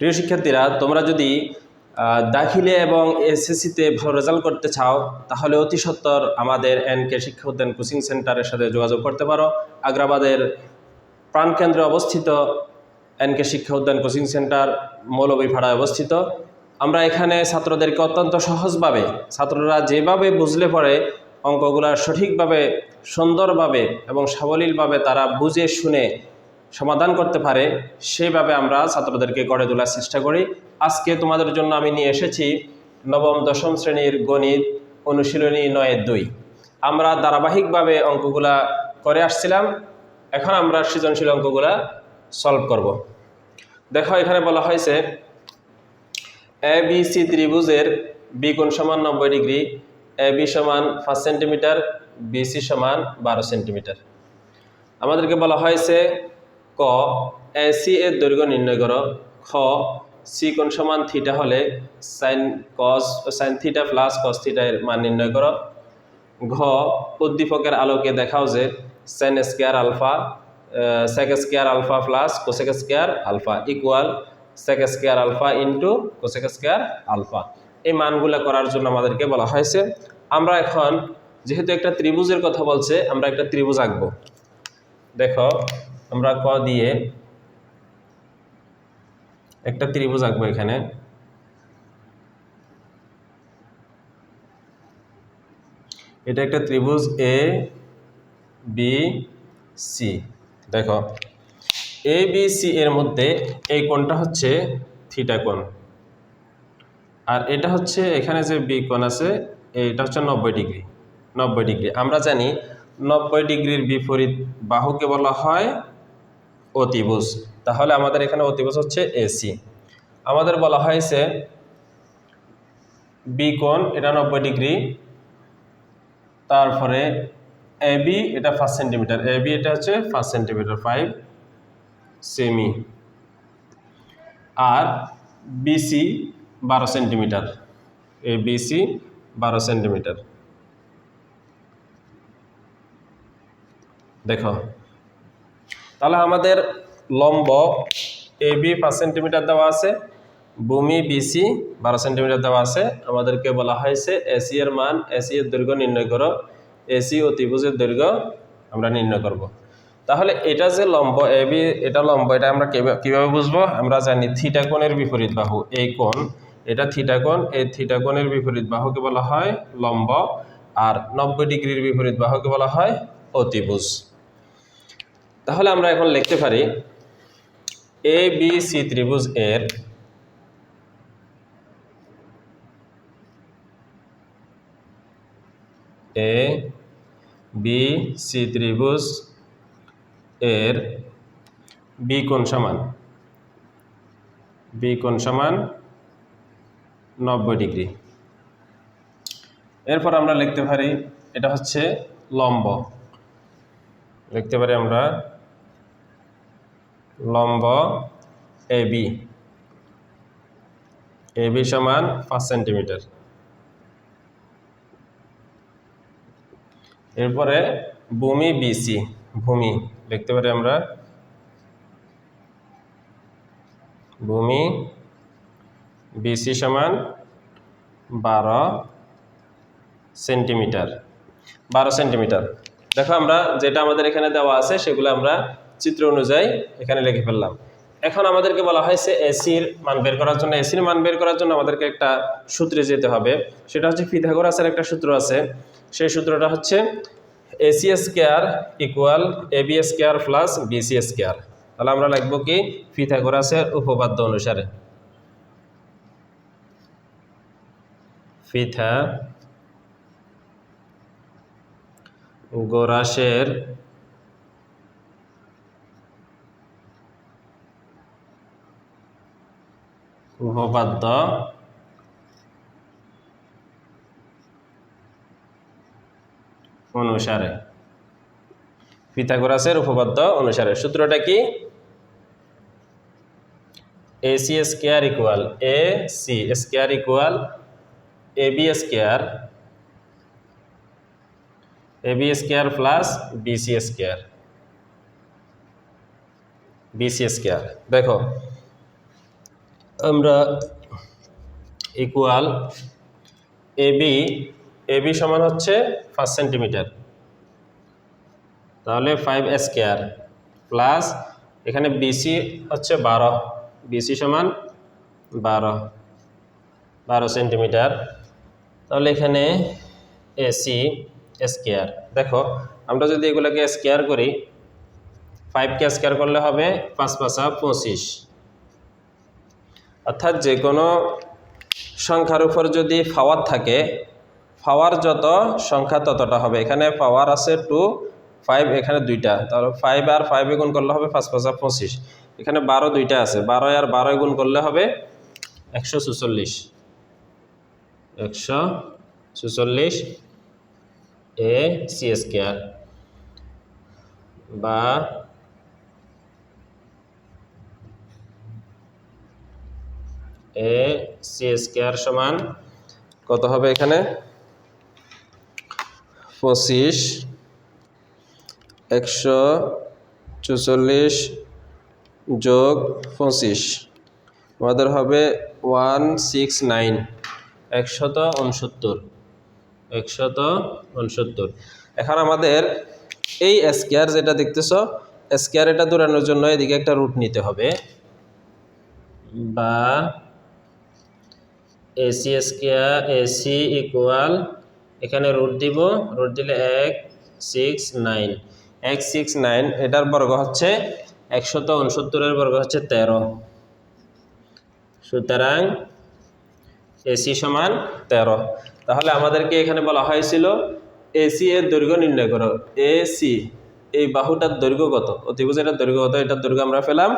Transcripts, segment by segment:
প্রিয় শিক্ষার্থীরা, তোমরা যদি দাখিলে এবং এসএসসিতে ভালো রেজাল্ট করতে চাও, তাহলে অতি সত্বর আমাদের এন কে শিক্ষা উদ্যান কোচিং সেন্টারের সাথে যোগাযোগ করতে পারো। আগ্রাবাদের প্রাণকেন্দ্রে অবস্থিত এন কে শিক্ষা উদ্যান কোচিং সেন্টার মৌলভীপাড়ায় অবস্থিত। আমরা এখানে ছাত্রদেরকে অত্যন্ত সহজভাবে, ছাত্ররা যেভাবে বুঝলে পড়ে অঙ্কগুলা সঠিকভাবে, সুন্দরভাবে এবং সাবলীলভাবে তারা বুঝে শুনে সমাধান করতে পারে, সেইভাবে আমরা ছাত্রদেরকে গড়ে তোলার চেষ্টা করি। আজকে তোমাদের জন্য আমি নিয়ে এসেছি নবম, দশম শ্রেণির গণিত অনুশীলনী নয়ের দুই। আমরা ধারাবাহিকভাবে অঙ্কগুলা করে আসছিলাম, এখন আমরা সৃজনশীল অঙ্কগুলা সলভ করব। দেখো, এখানে বলা হয়েছে এ, বি, সি ত্রিভুজের বি কোণ সমান নব্বই ডিগ্রি, এ, বি সমান পাঁচ সেন্টিমিটার, বি, সি সমান বারো সেন্টিমিটার। আমাদেরকে বলা হয়েছে ক, এ সি এর দৈর্ঘ্য নির্ণয় করো খ সি কোণ সমান থিটা হলে sine cos sine theta plus cos theta এর মান নির্ণয় করো ঘ, উদ্দীপকের আলোকে দেখাও যে sec square alpha sec square alpha plus cosec square alpha equal sec square alpha into cosec square alpha এই মানগুলো করার জন্য আমাদেরকে বলা হয়েছে। আমরা এখন যেহেতু একটা ত্রিভুজের কথা বলছে, আমরা একটা ত্রিভুজ আঁকবো। দেখো আমরা ক দিয়ে একটা ত্রিভুজ আঁকবো এখানে। এটা একটা ত্রিভুজ এ বি সি দেখো এ বি সি এর মধ্যে এই কোণটা হচ্ছে থিটা কোণ। আর এটা হচ্ছে এখানে যে বি কোণ আছে, এটা হচ্ছে নব্বই ডিগ্রি। নব্বই ডিগ্রি। আমরা জানি নব্বই ডিগ্রির বিপরীত বাহুকে বলা হয় অতিভুজ। তাহলে আমাদের এখানে অতিভুজ হচ্ছে এসি আমাদের বলা হয়েছে বি কোণ এটা নব্বই ডিগ্রি, তারপরে এ বি এটা ফার্স্ট সেন্টিমিটার। এ বি এটা হচ্ছে ফার্স্ট সেন্টিমিটার ফাইভ সেমি আর বিসি বারো সেন্টিমিটার। এ বিসি বারো সেন্টিমিটার। দেখো তাহলে আমাদের লম্ব এ বি পাঁচ সেন্টিমিটার দেওয়া আছে, ভূমি বিসি বারো সেন্টিমিটার দেওয়া আছে। আমাদেরকে বলা হয়েছে এসি এর মান এসি এর দৈর্ঘ্য নির্ণয় করো। এসি ও ত্রিভুজের দৈর্ঘ্য আমরা নির্ণয় করব। তাহলে এটা যে লম্ব এ বি এটা লম্ব, এটা আমরা কিভাবে- কীভাবে বুঝব? আমরা জানি থিটা কোণের বিপরীত বাহু এই কোণ। এটা থিটা কোণ, এই থিটা কোণের বিপরীত বাহুকে বলা হয় লম্ব। আর নব্বই ডিগ্রির বিপরীত বাহুকে বলা হয় অতিভুজ। তাহলে আমরা এখন লিখতে পারি এ বি সি ত্রিভুজ এর এ বি সি ত্রিভুজ এর বি কোণ সমান। বি কোণ সমান নব্বই ডিগ্রি। এরপর আমরা লিখতে পারি, এটা হচ্ছে লম্ব। লিখতে পারি আমরা লম্ব এ বি। সমান পাঁচ সেন্টিমিটার। এরপরে ভূমি বিসি, ভূমি লিখতে পারি আমরা। ভূমি বিসি সমান বারো সেন্টিমিটার বারো সেন্টিমিটার। দেখো আমরা যেটা আমাদের এখানে দেওয়া আছে, সেগুলো আমরা চিত্র অনুযায়ী এখানে লিখে ফেললাম। এখন আমাদেরকে বলা হয়েছে এসির মান বের করার জন্য এসির মান বের করার জন্য আমাদেরকে একটা সূত্রে যেতে হবে। সেটা হচ্ছে ফিথাগোরাসের একটা সূত্র আছে। সেই সূত্রটা হচ্ছে AC square equal AB square plus BC square তাহলে আমরা লিখব কি? ফিথাগোরাসের উপপাদ্য অনুসারে। ফিথা গোরাসের উপপাদ্য অনুসারে। পিথাগোরাসের উপপাদ্য অনুসারে। সূত্রটা কি? A C square equal A C square equal A B square A B square plus B BC square BC square দেখো আমরা ইকুয়াল এবি এবি সমান হচ্ছে পাঁচ সেন্টিমিটার তাহলে ফাইভ স্কোয়ার প্লাস এখানে বিসি হচ্ছে বারো। বিসি সমান বারো। বারো সেন্টিমিটার তাহলে এখানে এসি স্কোয়ার দেখো, আমরা যদি এগুলোকে স্কোয়ার করি ফাইভকে স্কোয়ার করলে হবে পাঁচ পাঁচা পঁচিশ। অর্থাৎ যে কোনো সংখ্যার উপর যদি পাওয়ার থাকে পাওয়ার যত, সংখ্যা ততটা হবে। এখানে পাওয়ার আছে টু ফাইভ এখানে দুইটা। তাহলে ফাইভ আর ফাইভে গুণ করলে হবে পাঁচ, পাঁচা পঁচিশ। এখানে বারো দুইটা আছে। বারো আর বারোয় গুণ করলে হবে একশো চুচল্লিশ একশো চুচল্লিশ এ সি স্কোয়ার বা এ, সি স্কোয়ার সমান কত হবে এখানে? পঁচিশ, একশো চুচল্লিশ যোগ পঁচিশ। আমাদের হবে ওয়ান সিক্স নাইন। একশত উনসত্তর। একশত উনসত্তর। এখন আমাদের এই স্কোয়ার যেটা দেখতেছ, স্কোয়ার এটা দৌড়ানোর জন্য এদিকে একটা রুট নিতে হবে। বা এসি স্কোয়ার এসি ইকুয়াল এখানে রুট দিব রুট দিলে এক সিক্স নাইন এক সিক্স নাইন এটার বর্গ হচ্ছে একশত উনসত্তরের বর্গ হচ্ছে তেরো। সুতরাং এসি সমান তেরো। তাহলে আমাদেরকে এখানে বলা হয়েছিল এসি এর দৈর্ঘ্য নির্ণয় করো। এসি এই বাহুটার দৈর্ঘ্য কত? অতিভুজ এটার দৈর্ঘ্য কত? এটার দৈর্ঘ্য আমরা পেলাম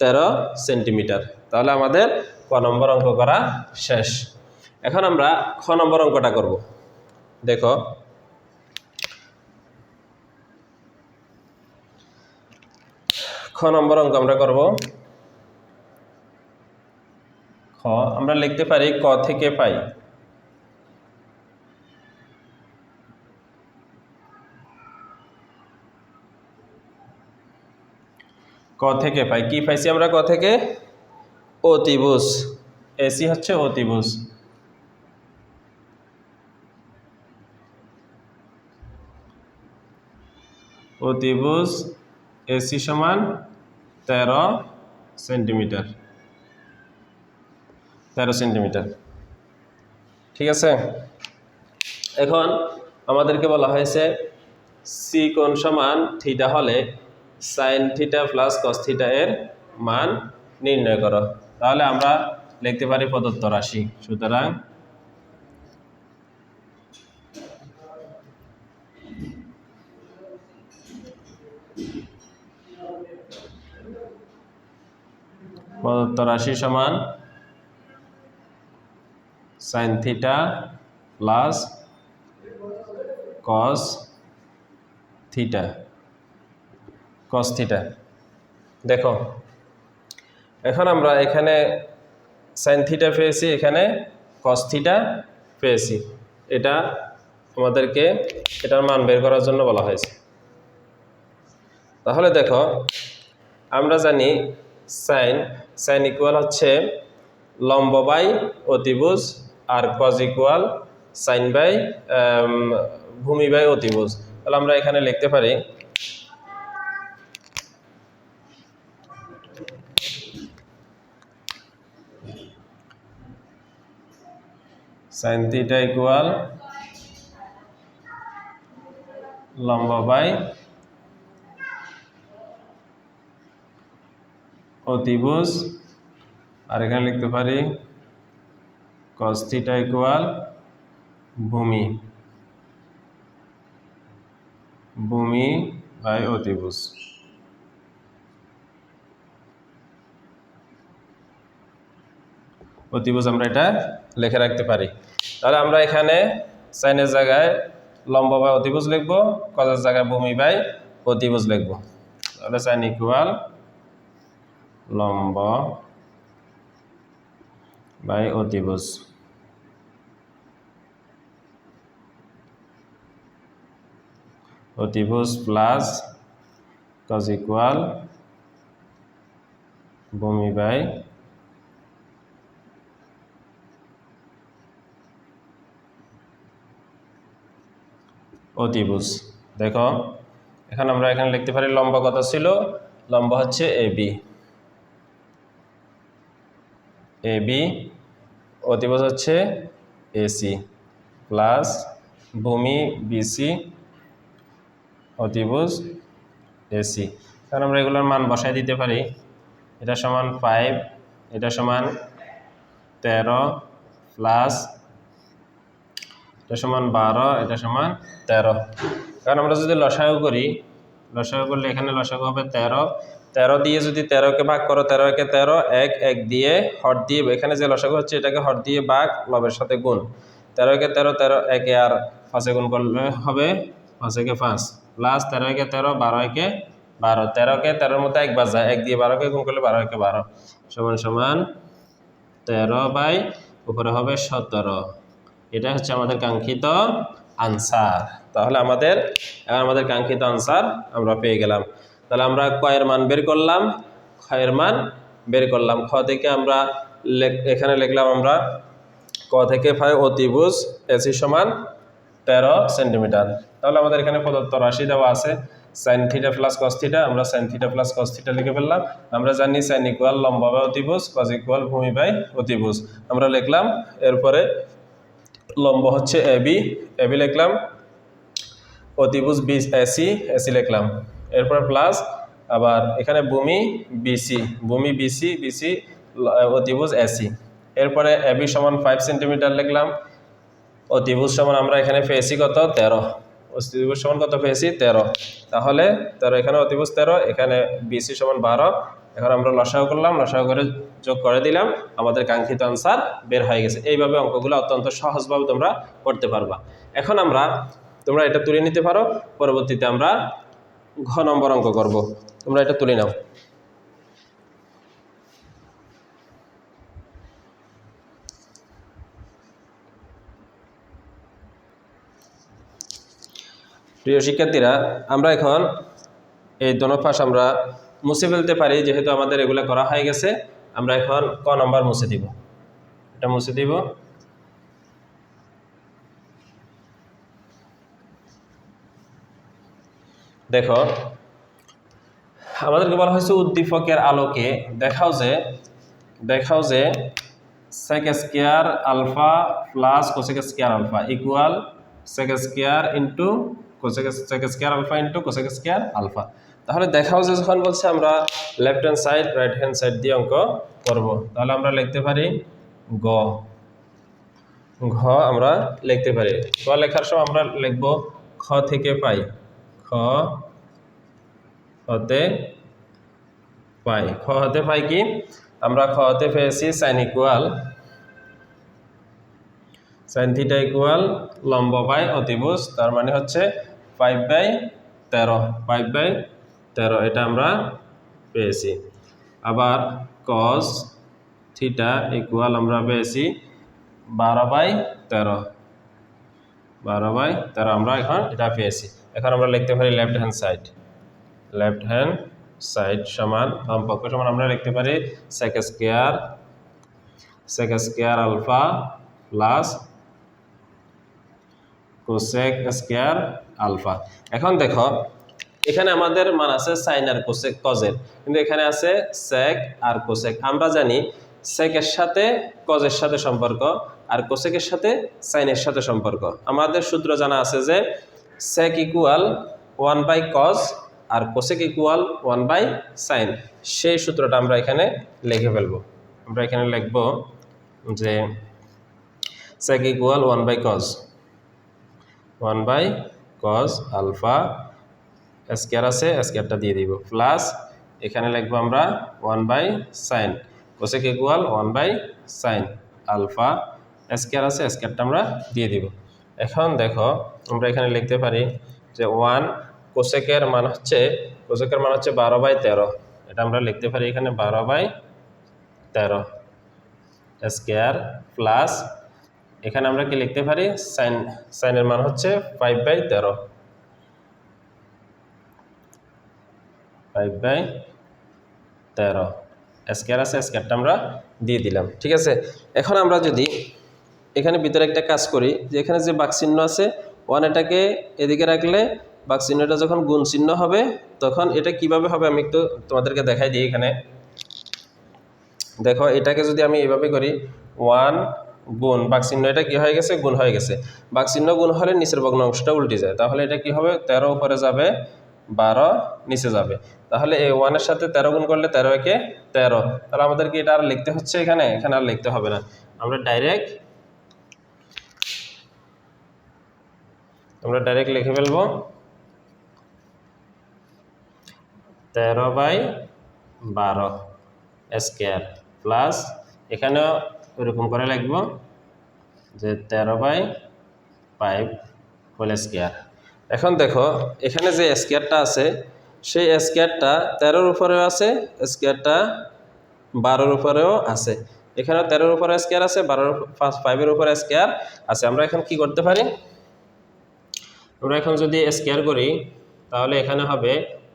তেরো সেন্টিমিটার। তাহলে আমাদের ক নম্বর অঙ্ক করা শেষ। এখন আমরা খ নম্বর অঙ্কটা করব। দেখো। খ নম্বর অঙ্ক আমরা করব। খ, আমরা লিখতে পারি ক থেকে পাই। ক থেকে পাই। কি পাইছি আমরা ক থেকে? অতিভুজ। এসি হচ্ছে অতিভুজ। অতিভুজ, এসি সমান তেরো সেন্টিমিটার। তেরো সেন্টিমিটার। ঠিক আছে? এখন আমাদেরকে বলা হয়েছে সি কোণ সমান থিটা হলে sine theta plus cos theta এর মান নির্ণয় করো। তাহলে আমরা লিখতে পারি প্রদত্ত রাশি। সুতরাং প্রদত্ত রাশি সমান sine theta plus cos theta cos theta দেখো এখন আমরা এখানে সাইন থিটা পেয়েছি, এখানে কস থিটা পেয়েছি। এটা আমাদেরকে এটার মান বের করার জন্য বলা হয়েছে। তাহলে দেখো, আমরা জানি সাইন সাইন ইকুয়াল হচ্ছে লম্ব বাই অতিভুজ, আর কজ ইকুয়াল সাইন বাই ভূমি বাই অতিভুজ। তাহলে আমরা এখানে লিখতে পারি সাইন থিটা ইকুয়াল লম্ব বাই অতিভুজ। আর এখানে লিখতে পারি কস থিটা ইকুয়াল ভূমি। ভূমি বাই অতিভুজ। অতিভুজ আমরা এটা লিখে রাখতে পারি। তাহলে আমরা এখানে সাইনের জায়গায় লম্ব বাই অতিভুজ লিখব, কজের জায়গায় ভূমি বাই অতিভুজ লিখব। তাহলে সাইন ইকুয়াল লম্ব বাই অতিভুজ। অতিভুজ প্লাস কজ ইকুয়াল ভূমি বাই অতিভুজ। দেখো, এখন আমরা এখানে লিখতে পারি লম্বা কত ছিল? লম্বা হচ্ছে এ বি। এ বি, অতিভুজ হচ্ছে এসি প্লাস ভূমি বিসি অতিভুজ এসি কারণ আমরা এগুলোর মান বসাই দিতে পারি। এটা সমান ফাইভ এটা সমান তেরো প্লাস এটা সমান বারো, এটা সমান তেরো। কারণ আমরা যদি লসাগু করি, লসাগু করলে এখানে লসাগু হবে তেরো। তেরো দিয়ে যদি তেরোকে ভাগ করো, তেরো একে তেরো, এক এক দিয়ে হট দিয়ে, এখানে যে লসাগু হচ্ছে, এটাকে হট দিয়ে ভাগ লবের সাথে গুণ। তেরো একে তেরো তেরো একে আর পাঁচে গুণ করলে হবে পাঁচ একে পাঁচ। প্লাস তেরো একে তেরো, বারো একে বারো। তেরোকে তেরোর মতো একবার যায় এক দিয়ে বারোকে গুণ করলে বারো একে বারো। সমান সমান তেরো বাই, উপরে হবে সতেরো। এটা হচ্ছে আমাদের কাঙ্ক্ষিত আনসার তাহলে আমাদের আমাদের কাঙ্ক্ষিত আনসার আমরা পেয়ে গেলাম। তাহলে আমরা কয়ের মান বের করলাম। ক্ষয়ের মান বের করলাম। খ থেকে আমরা এখানে লিখলাম আমরা ক থেকে পাই অতিভুজ এসি সমান তেরো সেন্টিমিটার। তাহলে আমাদের এখানে প্রদত্ত রাশি দেওয়া আছে। Sine theta plus cos theta আমরা sine theta plus cos theta লিখে ফেললাম। আমরা জানি সাইন ইকুয়াল লম্বা বাই অতিভুজ কস ইকুয়াল ভূমি বাই অতিভুজ। আমরা লিখলাম, এরপরে লম্ব হচ্ছে এবি এবি লিখলাম। অতিভুজ বি এসি এসি লিখলাম। এরপর প্লাস, আবার এখানে ভূমি বিসি ভূমি বিসি বিসি অতিভুজ এসি এরপরে এবি সমান ফাইভ সেন্টিমিটার লিখলাম। অতিভুজ সমান আমরা এখানে পেয়েছি কত? তেরো। অতিভুজ সমান কত পেয়েছি? তেরো। তাহলে তেরো এখানে অতিভুজ তেরো, এখানে বিসি সমান বারো। এখন আমরা লসাগু করলাম। লসাগু করে যোগ করে দিলাম, আমাদের কাঙ্ক্ষিত আনসার বের হয়ে গেছে। এইভাবে অঙ্কগুলো অত্যন্ত সহজভাবে তোমরা করতে পারবা। এখন আমরা, তোমরা এটা তুলে নিতে পারো, পরবর্তীতে আমরা ঘ নম্বর অঙ্ক করব। তোমরা এটা তুলে নাও। প্রিয় শিক্ষার্থীরা, আমরা এখন এই দনফাস আমরা মুছে ফেলতে পারি, যেহেতু আমাদের এগুলো করা হয়ে গেছে। আমরা এখন ক নম্বর মুছে দিব। এটা মুছে দিব। দেখো, আমাদেরকে বলা হয়েছে উদ্দীপকের আলোকে। দেখাও যে দেখাও যে sec square alpha plus cosec square alpha equal sec square into cosec sec square alpha into cosec square alpha তাহলে দেখাও যে যখন বলছে আমরা left hand side right hand side দিয়ে অঙ্ক করব। তাহলে আমরা লিখতে পারি গ। ঘ আমরা লিখতে পারি। গ লেখার সময় আমরা লিখব খ থেকে পাই। খ হতে পাই। খ হতে পাই কি? আমরা খ হতে পেয়েছি sine equal sine theta equal লম্ব বাই অতিভুজ, তার মানে হচ্ছে ফাইভ বাই তেরো। ফাইভ বাই তেরো, এটা আমরা পেয়েছি। আবার কস থিটা ইকুয়াল আমরা পেয়েছি বারো বাই তেরো। বারো বাই তেরো আমরা এখন এটা পেয়েছি। এখন আমরা লিখতে পারি left hand side left hand side সমান বাম পক্ষ সমান আমরা লিখতে পারি sec square sec square alpha plus cosec square alpha এখন দেখো এখানে আমাদের মান আছে সাইন আর কোসেক কজের কিন্তু এখানে আছে সেক আর কোসেক আমরা জানি সেকের সাথে কজের সাথে সম্পর্ক আর কোসেকের সাথে সাইনের সাথে সম্পর্ক। আমাদের সূত্র জানা আছে যে sec equal one by cos R cosec equal one by sine সেই সূত্রটা আমরা এখানে লিখে ফেলব। আমরা এখানে লিখব যে sec equal one by cos one by cos alpha square আছে স্কোয়ারটা দিয়ে দিব। প্লাস এখানে লিখব আমরা one by sine cosec equal one by sine alpha square আছে স্কোয়ারটা আমরা দিয়ে দিব। এখন দেখো, আমরা এখানে লিখতে পারি যে ওয়ান কোসেকের মান হচ্ছে কোসেকের মান হচ্ছে বারো বাই তেরো। এটা আমরা লিখতে পারি এখানে বারো বাই তেরো স্কোয়ার প্লাস এখানে আমরা কি লিখতে পারি? সাইন সাইনের মান হচ্ছে ফাইভ বাই তেরো। ফাইভ বাই তেরো। স্কোয়ার আছে স্কোয়ারটা আমরা দিয়ে দিলাম, ঠিক আছে? এখন আমরা যদি এখানে ভিতরে একটা কাজ করি, যে এখানে যে বাক চিহ্ন আছে ওয়ান এটাকে এদিকে রাখলে বাক চিহ্নটা যখন গুণ চিহ্ন হবে, তখন এটা কীভাবে হবে আমি একটু তোমাদেরকে দেখাই দিই এখানে। দেখো, এটাকে যদি আমি এভাবে করি ওয়ান গুণ বাক চিহ্ন এটা কি হয়ে গেছে? গুণ হয়ে গেছে। বাক চিহ্ন গুণ হলে নিচের ভগ্ন অংশটা উল্টে যায়, তাহলে এটা কি হবে? তেরো উপরে যাবে বারো নিচে যাবে। তাহলে এই ওয়ানের সাথে তেরো গুণ করলে তেরো একে তেরো। তাহলে আমাদের কি এটা আর লিখতে হচ্ছে এখানে এখানে আর লিখতে হবে না। আমরা ডাইরেক্ট আমরা ডাইরেক্ট লিখে ফেলব। তেরো বাই বারো স্কোয়ার প্লাস এখানেও ওরকম করে লিখব যে তেরো বাই ফাইভ হোল স্কোয়ার এখন দেখো, এখানে যে স্কোয়ারটা আছে, সেই স্কোয়ারটা তেরোর উপরেও আছে স্কোয়ারটা বারোর উপরেও আছে। এখানে তেরোর উপরে স্কোয়ার আছে, বারোর ফার্স্ট ফাইভের উপরে স্কোয়ার আছে। আমরা এখন কি করতে পারি? আমরা এখন যদি স্কোয়ার করি, তাহলে এখানে হবে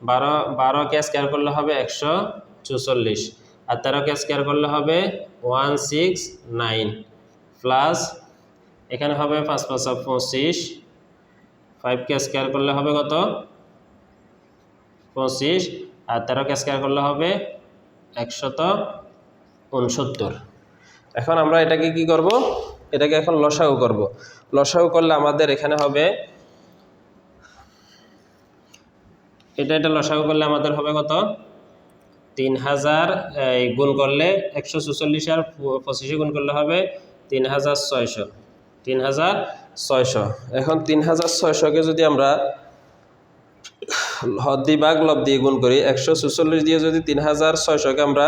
বারো, বারোকে স্কোয়ার করলে হবে একশো চুচল্লিশ। আর তেরোকে স্কোয়ার করলে হবে ওয়ান সিক্স নাইন প্লাস এখানে হবে পাঁচ পাঁচ পঁচিশ। ফাইভকে স্কোয়ার করলে হবে কত? পঁচিশ। আর তেরোকে স্কোয়ার করলে হবে একশত উনসত্তর। এখন আমরা এটাকে কি করব? এটাকে এখন লসাগু করব। লসাগু করলে আমাদের এখানে হবে, এটা এটা লসাগু করলে আমাদের হবে কত? তিন হাজার গুণ করলে একশো আর পঁচিশে গুণ করলে হবে তিন হাজার ছয়শো। তিন হাজার ছয়শো। এখন তিন হাজার ছয়শোকে যদি আমরা হদ্দি ভাগ, লব দিয়ে গুণ করি, একশো চুচল্লিশ দিয়ে যদি তিন হাজার ছয়শোকে আমরা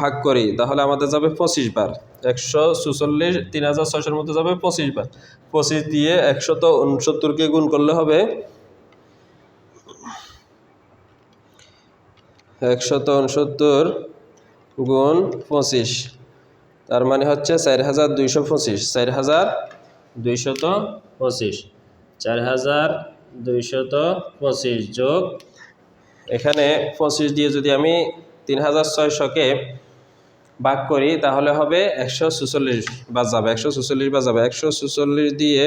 ভাগ করি, তাহলে আমাদের যাবে পঁচিশ বার। একশো চুচল্লিশ তিন হাজার ছয়শোর মধ্যে যাবে পঁচিশ বার। পঁচিশ দিয়ে একশত উনসত্তরকে গুণ করলে হবে একশত উনসত্তর গুণ পঁচিশ। তার মানে হচ্ছে চার হাজার দুইশো পঁচিশ। চার হাজার দুইশত পঁচিশ। চার হাজার দুইশত পঁচিশ যোগ। এখানে পঁচিশ দিয়ে যদি আমি তিন হাজার ছয়শকে ভাগ করি, তাহলে হবে একশো চুচল্লিশ বাদ যাবে। একশো চুচল্লিশ বাদ যাবে। একশো চুচল্লিশ দিয়ে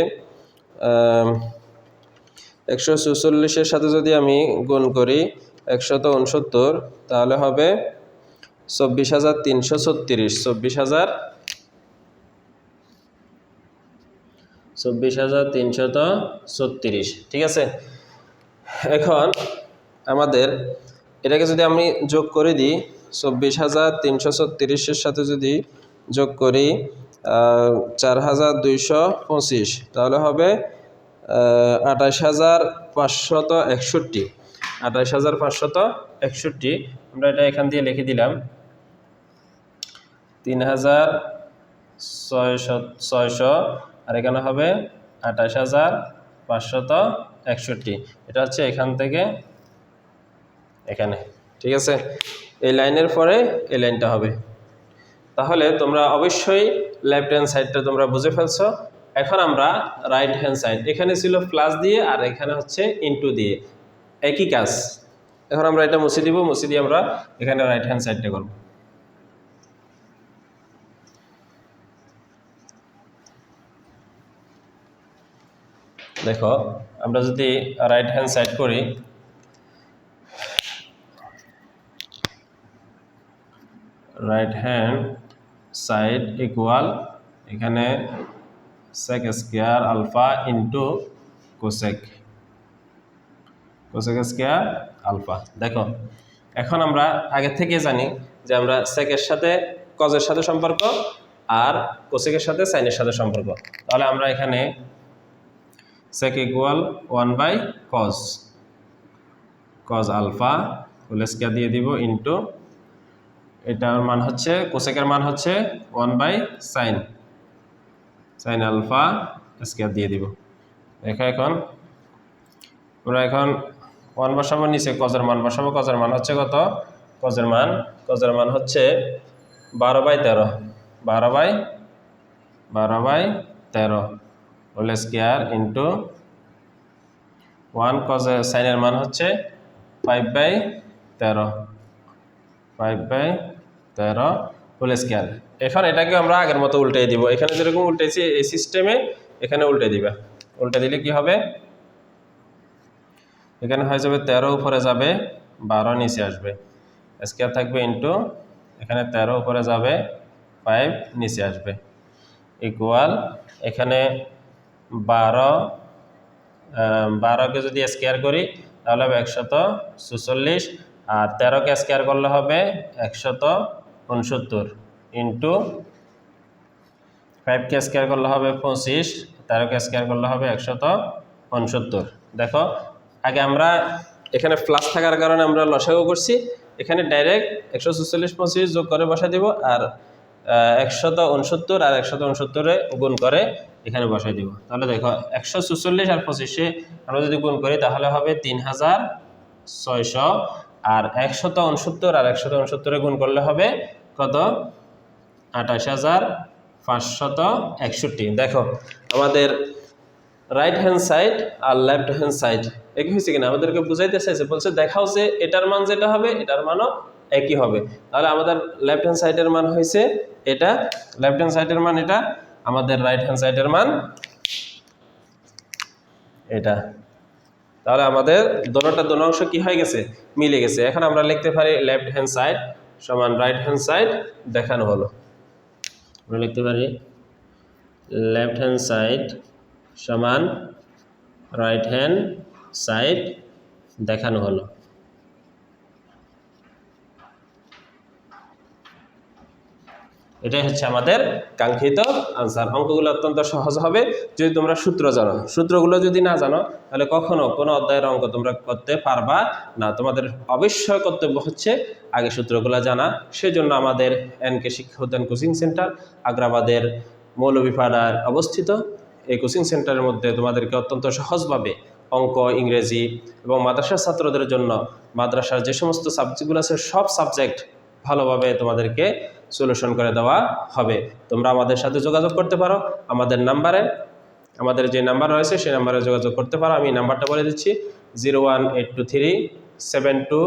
একশো চুচল্লিশের সাথে যদি আমি গুণ করি একশত উনসত্তর, তাহলে হবে চব্বিশ হাজার তিনশো ছত্রিশ। চব্বিশ হাজার চব্বিশ হাজার তিনশত ছত্রিশ। ঠিক আছে? এখন আমাদের এটাকে যদি আমি যোগ করে দিই, চব্বিশ হাজার তিনশো ছত্রিশের সাথে যদি যোগ করি চার হাজার দুইশো পঁচিশ, তাহলে হবে আঠাশ হাজার পাঁচশত একষট্টি। আঠাশ হাজার পাঁচশত একষট্টি, আমরা এটা এখান দিয়ে লিখে দিলাম। তিন হাজার ছয়শো ছয়শো আর এখানে হবে আঠাশ হাজার পাঁচশত একষট্টি। এটা হচ্ছে এখান থেকে এখানে, ঠিক আছে? এই লাইনের পরে এই লাইনটা হবে। তাহলে তোমরা অবশ্যই লেফট হ্যান্ড সাইডটা তোমরা বুঝে ফেলছো। এখন আমরা রাইট হ্যান্ড সাইড এখানে ছিল প্লাস দিয়ে আর এখানে হচ্ছে ইনটু দিয়ে। একই কাজ। এখন আমরা এটা মুছে দিব, মুছে দিয়ে আমরা এখানে রাইট হ্যান্ড সাইডটা করব। দেখো, আমরা যদি রাইট হ্যান্ড সাইড করি রাইট হ্যান্ড সাইড ইকুয়াল এখানে sec square alpha into cosec cosec square alpha দেখো, এখন আমরা আগে থেকে জানি যে আমরা সেকের সাথে কজের সাথে সম্পর্ক আর কোসেকের সাথে সাইনের সাথে সম্পর্ক। তাহলে আমরা এখানে sec equal one by cos cos alpha whole square দিয়ে দিব ইন্টু এটার মান হচ্ছে কোসেকের মান হচ্ছে one by sine sine alpha square দিয়ে দিব। দেখো এখন, আমরা এখন ওয়ান বসাবো নিচে কজের মান বসাবো কজের মান হচ্ছে কত? কজের মান কজের মান হচ্ছে বারো বাই তেরো, বারো বাই বারো বাই তেরো। হোল স্কোয়ার ইন্টু ওয়ান কজের সাইনের মান হচ্ছে ফাইভ বাই তেরো ফাইভ বাই তেরো হোল স্কোয়ার এখন এটাকে আমরা আগের মতো উল্টে দিব। এখানে যেরকম উল্টেছি এই সিস্টেমে এখানে উল্টে দিবা। উল্টে দিলে কি হবে? এখানে হয়ে যাবে তেরো, উপরে যাবে বারো, নিচে আসবে। স্কোয়ার থাকবে ইন্টু এখানে তেরো, উপরে যাবে ফাইভ নিচে আসবে। ইকুয়াল এখানে বারো বারোকে যদি স্কোয়ার করি, তাহলে হবে একশত সুচল্লিশ আর তেরোকে স্কোয়ার করলে হবে একশত উনসত্তর ইন্টু ফাইভকে স্কোয়ার করলে হবে পঁচিশ। তেরোকে স্কোয়ার করলে হবে একশত উনসত্তর। দেখো, আগে আমরা এখানে প্লাস থাকার কারণে আমরা লসাগু করছি। এখানে ডাইরেক্ট একশো চুচল্লিশ পঁচিশ যোগ করে বসা দিব, আর একশত উনসত্তর আর একশত উনসত্তরে গুণ করে এখানে বসাই দিব। তাহলে দেখো, একশো চুচল্লিশ আর পঁচিশে আমরা যদি গুণ করি, তাহলে হবে তিন হাজার ছয়শো। আর একশত উনসত্তর আর একশত উনসত্তরে গুণ করলে হবে কত? আঠাশ হাজার পাঁচশত একষট্টি। দেখো, আমাদের রাইট হ্যান্ড সাইড আর লেফট হ্যান্ড সাইড একই হয়েছে কিনা? আমাদেরকে বুঝাইতে চাইছে, বলছে দেখাও যে এটার মান যেটা হবে, এটার মানও একই হবে। তাহলে আমাদের লেফট হ্যান্ড সাইডের মান হয়েছে এটা লেফট হ্যান্ড সাইডের মান এটা আমাদের রাইট হ্যান্ড সাইডের মান এটা। তাহলে আমাদের দোনোটা দোনো অংশ কি হয়ে গেছে? মিলে গেছে। এখন আমরা লিখতে পারি লেফট হ্যান্ড সাইড সমান রাইট হ্যান্ড সাইড দেখানো হলো। আমরা লিখতে পারি লেফট হ্যান্ড সাইড সমান রাইট হ্যান্ড সাইড দেখানো হলো। এটাই হচ্ছে আমাদের কাঙ্ক্ষিত আনসার অঙ্কগুলো অত্যন্ত সহজ হবে, যদি তোমরা সূত্র জানো। সূত্রগুলো যদি না জানো, তাহলে কখনো কোনো অধ্যায়ের অঙ্ক তোমরা করতে পারবা না। তোমাদের অবশ্যই কর্তব্য হচ্ছে আগে সূত্রগুলো জানা। সেজন্য আমাদের এনকে শিক্ষা উদ্যান কোচিং সেন্টার, আগ্রাবাদের মৌলভীপাড়ার অবস্থিত। এই কোচিং সেন্টারের মধ্যে তোমাদেরকে অত্যন্ত সহজভাবে অঙ্ক, ইংরেজি এবং মাদ্রাসার ছাত্রদের জন্য মাদ্রাসার যে সমস্ত সাবজেক্টগুলো আছে, সব সাবজেক্ট ভালোভাবে তোমাদেরকে সলিউশন করে দেওয়া হবে। তোমরা আমাদের সাথে যোগাযোগ করতে পারো। আমাদের নাম্বারে, আমাদের যে নাম্বার রয়েছে, সেই নাম্বারে যোগাযোগ করতে পারো। আমি নাম্বারটা বলে দিচ্ছি, zero one eight two three, seven two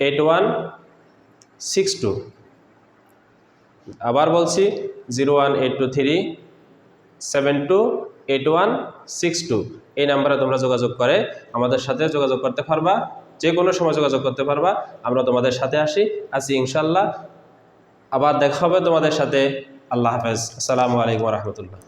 eight one, six two. আবার বলছি, zero one eight two three, seven two eight one, six two. এই নাম্বারে তোমরা যোগাযোগ করে আমাদের সাথে যোগাযোগ করতে পারবা। যে কোনো সময় যোগাযোগ করতে পারবা। আমরা তোমাদের সাথে আসি। আসি ইনশাল্লাহ আবার দেখা হবে তোমাদের সাথে। আল্লাহ হাফেজ। আসসালামু আলাইকুম রহমতুল্লাহ।